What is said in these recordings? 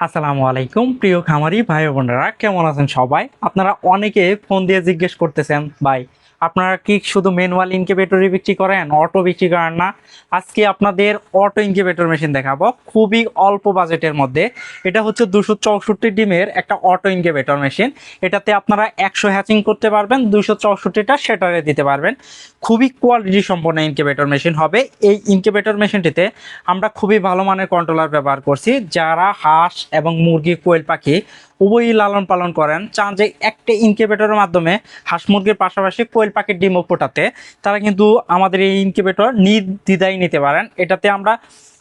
আসসালামু আলাইকুম, প্রিয় খামারি ভাই বোনেরা, কেমন আছেন সবাই? আপনারা অনেকে ফোন দিয়ে জিজ্ঞেস করতেছেন, ভাই আপনারা কি শুধু ম্যানুয়াল ইনকিউবেটরই বিক্রি করেন অটো বিক্রি করেন না? আজকে আপনাদের অটো ইনকিউবেটর মেশিন দেখাবো, খুবই অল্প বাজেটের মধ্যে। এটা হচ্ছে দুশো চৌষট্টি ডিমের একটা অটো ইনকিউবেটর মেশিন এটাতে আপনারা একশো হ্যাচিং করতে পারবেন, দুশো চৌষট্টিটা সেটারে দিতে পারবেন। খুবই কোয়ালিটি সম্পন্ন ইনকিউবেটর মেশিন হবে। এই ইনকিউবেটর মেশিনটিতে আমরা খুবই ভালো মানের কন্ট্রোলার ব্যবহার করছি। যারা হাঁস এবং মুরগি, কোয়েল পাখি উভয়ই লালন পালন করেন। চান যে একটা ইনকিউবেটরের মাধ্যমে হাঁস মুরগির পাশাপাশি কোয়েল পাখির ডিমও ফোটাতে। তারা কিন্তু আমাদের এই ইনকিউবেটর নির্দ্বিধায় নিতে পারেন। এটাতে আমরা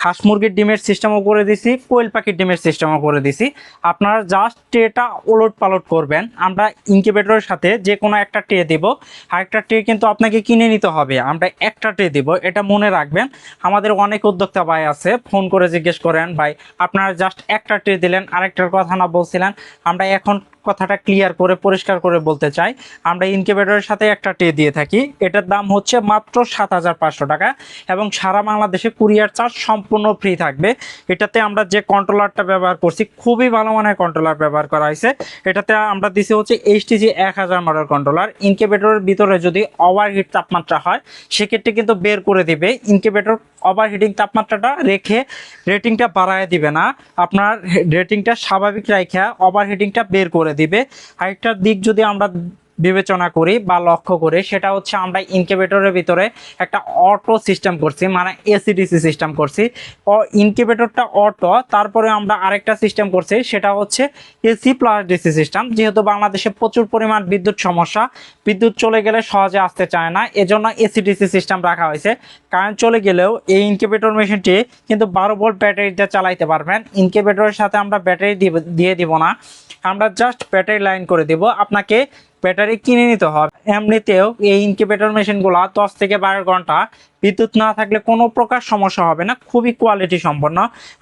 হাঁস মুরগির ডিমের সিস্টেমও করে দিছি, কোয়েল পাখির ডিমের সিস্টেমও করে দিছি। আপনারা জাস্ট ট্রেটা ওলট পালট করবেন। আমরা ইনকিউবেটরের সাথে যে কোনো একটা ট্রে দেব। আরেকটা ট্রে কিন্তু আপনাকে কিনে নিতে হবে। আমরা একটা ট্রে দেব। এটা মনে রাখবেন। আমাদের অনেক উদ্যোক্তা ভাই আছে। ফোন করে জিজ্ঞেস করেন, ভাই, আপনারা জাস্ট একটা ট্রে দিলেন। আরেকটার কথা না বলছিলেন। আমরা এখন কথাটা ক্লিয়ার করে, পরিষ্কার করে বলতে চাই। আমরা ইনকিউবেটরের সাথে একটা ট্রে দিয়ে থাকি। এটার দাম হচ্ছে মাত্র সাত হাজার পাঁচশো টাকা এবং সারা বাংলাদেশে কুরিয়ার চার্জ সম্পূর্ণ ফ্রি থাকবে। এটাতে আমরা যে কন্ট্রোলারটা ব্যবহার করছি, খুবই ভালো মানের কন্ট্রোলার ব্যবহার করা হয়েছে। এটাতে আমরা দিছি হচ্ছে এইচটিজি এক হাজার মডেল কন্ট্রোলার ইনকিউবেটরের ভিতরে যদি ওভারহিট তাপমাত্রা হয়, সেক্ষেত্রে কিন্তু বের করে দিবে। ইনকিউবেটর ওভারহিটিং তাপমাত্রাটা রেখে রেটিংটা বাড়ায় দিবে না। আপনার রেটিংটা স্বাভাবিক রাখা ওভারহিটিংটা বের করে দিবে। আরেকটা দিক যদি আমরা বিবেচনা করি বা লক্ষ্য করি, সেটা হচ্ছে আমরা ইনকিউবেটরের ভিতরে একটা অটো সিস্টেম করছি মানে এসিডিসি সিস্টেম করছি। ইনকিউবেটরটা অটো তারপরে আমরা আরেকটা সিস্টেম করছি, সেটা হচ্ছে এসি প্লাস ডিসি সিস্টেম যেহেতু বাংলাদেশে প্রচুর পরিমাণ বিদ্যুৎ সমস্যা, বিদ্যুৎ চলে গেলে সহজে আসতে চায় না, এজন্য এসিডিসি সিস্টেম রাখা হয়েছে। কারেন্ট চলে গেলেও এই ইনকিউবেটর মেশিনটি কিন্তু বারো ভোল্ট ব্যাটারিতে চালাইতে পারবেন। ইনকিউবেটরের সাথে আমরা ব্যাটারি দিয়ে দিব না। আমরা জাস্ট ব্যাটারি লাইন করে দিব। আপনাকে ব্যাটারি কিনে নিতে হবে। এমনিতেও এই ইনকিউবেটর মেশিনগুলো দশ থেকে বারো ঘণ্টা বিদ্যুৎ না থাকলে কোনো প্রকার সমস্যা হবে না, খুবই কোয়ালিটি সম্পন্ন।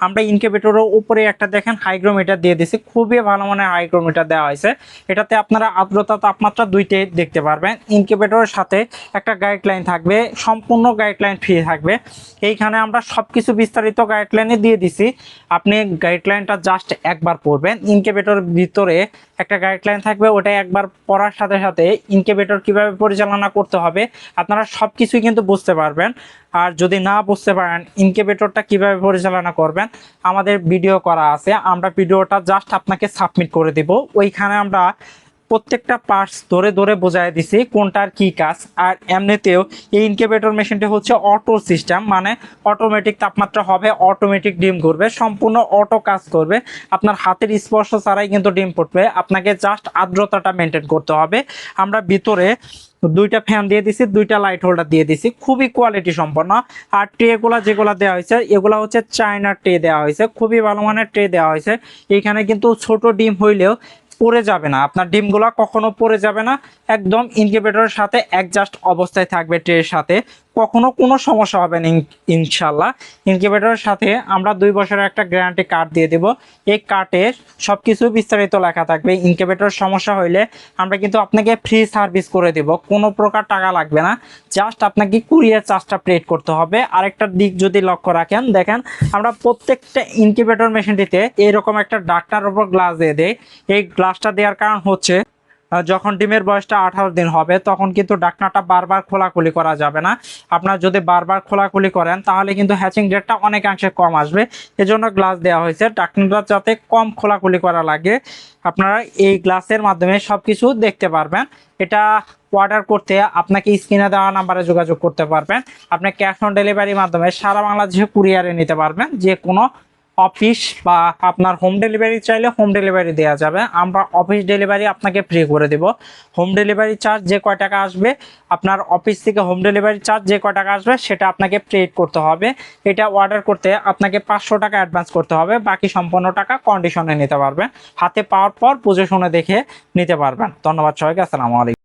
আমরা ইনকিউবেটরের উপরে একটা দেখেন হাইগ্রোমিটার দিয়ে দিছি খুবই ভালো মানের হাইগ্রোমিটার দেওয়া হয়েছে। এটাতে আপনারা আর্দ্রতা, তাপমাত্রা দুইটাই দেখতে পারবেন। ইনকিউবেটরের সাথে একটা গাইডলাইন থাকবে, সম্পূর্ণ গাইডলাইন ফ্রি থাকবে। এইখানে আমরা সব কিছু বিস্তারিত গাইডলাইনে দিয়ে দিছি। আপনি গাইডলাইনটা জাস্ট একবার পড়বেন। ইনকিউবেটরের ভিতরে একটা গাইডলাইন থাকবে, ওটা একবার পড়ার সাথে সাথে ইনকিউবেটর কীভাবে পরিচালনা করতে হবে, আপনারা সব কিছুই কিন্তু বুঝতে পারবেন। আর যদি না বুঝতে পারেন ইনকিউবেটরটা কীভাবে পরিচালনা করবেন, আমাদের ভিডিও করা আছে। আমরা ভিডিওটা জাস্ট আপনাকে সাবমিট করে দিব। ওইখানে আমরা প্রত্যেকটা পার্টস ধরে ধরে বোঝাই দিছি কোনটার কি কাজ। আর এমনিতেও এই ইনকিউবেটর মেশিনটি হচ্ছে অটো সিস্টেম মানে অটোমেটিক তাপমাত্রা হবে অটোমেটিক ডিম করবে সম্পূর্ণ অটো কাজ করবে। আপনার হাতের স্পর্শ ছাড়াই কিন্তু ডিম পড়বে আপনাকে জাস্ট আর্দ্রতাটা মেনটেন করতে হবে। আমরা ভিতরে দুইটা ফ্যান দিয়ে দিছি, দুইটা লাইট হোল্ডার দিয়ে দিছি। খুবই কোয়ালিটি সম্পন্ন। আর ট্রেগুলা যেগুলো দেওয়া হয়েছে, এগুলো হচ্ছে চায়নার ট্রে দেওয়া হয়েছে। খুবই ভালো মানের ট্রে দেওয়া হয়েছে। এখানে কিন্তু ছোট ডিম হইলেও পড়ে যাবে না। আপনার ডিমগুলো কখনো পড়ে যাবে না। একদম ইনকিউবেটরের সাথে অ্যাডজাস্ট অবস্থায় থাকবে ট্রের সাথে। কখনো কোনো সমস্যা হবে না ইনশাল্লাহ ইনকিউবেটরের সাথে আমরা দুই বছরের একটা গ্যারান্টি কার্ড দিয়ে দেব। এই কার্ডে সব কিছু বিস্তারিত লেখা থাকবে। ইনকিউবেটর সমস্যা হইলে আমরা কিন্তু আপনাকে ফ্রি সার্ভিস করে দেব। কোনো প্রকার টাকা লাগবে না। জাস্ট আপনাকে কুরিয়ার চার্জটা পেড করতে হবে। আরেকটা দিক যদি লক্ষ্য রাখেন, দেখেন আমরা প্রত্যেকটা ইনকিউবেটর মেশিনটিতে এরকম একটা ডাক্তার ওপর গ্লাস দিয়ে দেয় এই গ্লাসটা দেওয়ার কারণ হচ্ছে যখন ডিমের বয়সটা আঠারো দিন হবে, তখন কিন্তু ডাকনাটা বারবার খোলাখুলি করা যাবে না। আপনার যদি বারবার খোলাখুলি করেন, তাহলে কিন্তু হ্যাচিং রেটটা অনেকাংশে কম আসবে। এজন্য গ্লাস দেওয়া হয়েছে। ডাকনাটা যাতে কম খোলাখুলি করা লাগে, আপনারা এই গ্লাসের মাধ্যমে সব কিছু দেখতে পারবেন। এটা অর্ডার করতে আপনাকে স্ক্রিনে দেওয়া নাম্বারে যোগাযোগ করতে পারবেন। আপনি ক্যাশ অন ডেলিভারির মাধ্যমে সারা বাংলাদেশে কুরিয়ারে নিতে পারবেন। যে কোনো অফিস বা আপনার হোম ডেলিভারি চাইলে হোম ডেলিভারি দেওয়া যাবে। আমরা অফিস ডেলিভারি আপনাকে ফ্রি করে দেব। হোম ডেলিভারি চার্জ যে কয় টাকা আসবে, আপনার অফিস থেকে হোম ডেলিভারি চার্জ যে কয় টাকা আসবে, সেটা আপনাকে পেড করতে হবে। এটা অর্ডার করতে আপনাকে পাঁচশো টাকা অ্যাডভান্স করতে হবে। বাকি সম্পূর্ণ টাকা কন্ডিশনে নিতে পারবেন। হাতে পাওয়ার পর পুজো শুনে দেখে নিতে পারবেন। ধন্যবাদ সবাইকে, আসসালামু আলাইকুম।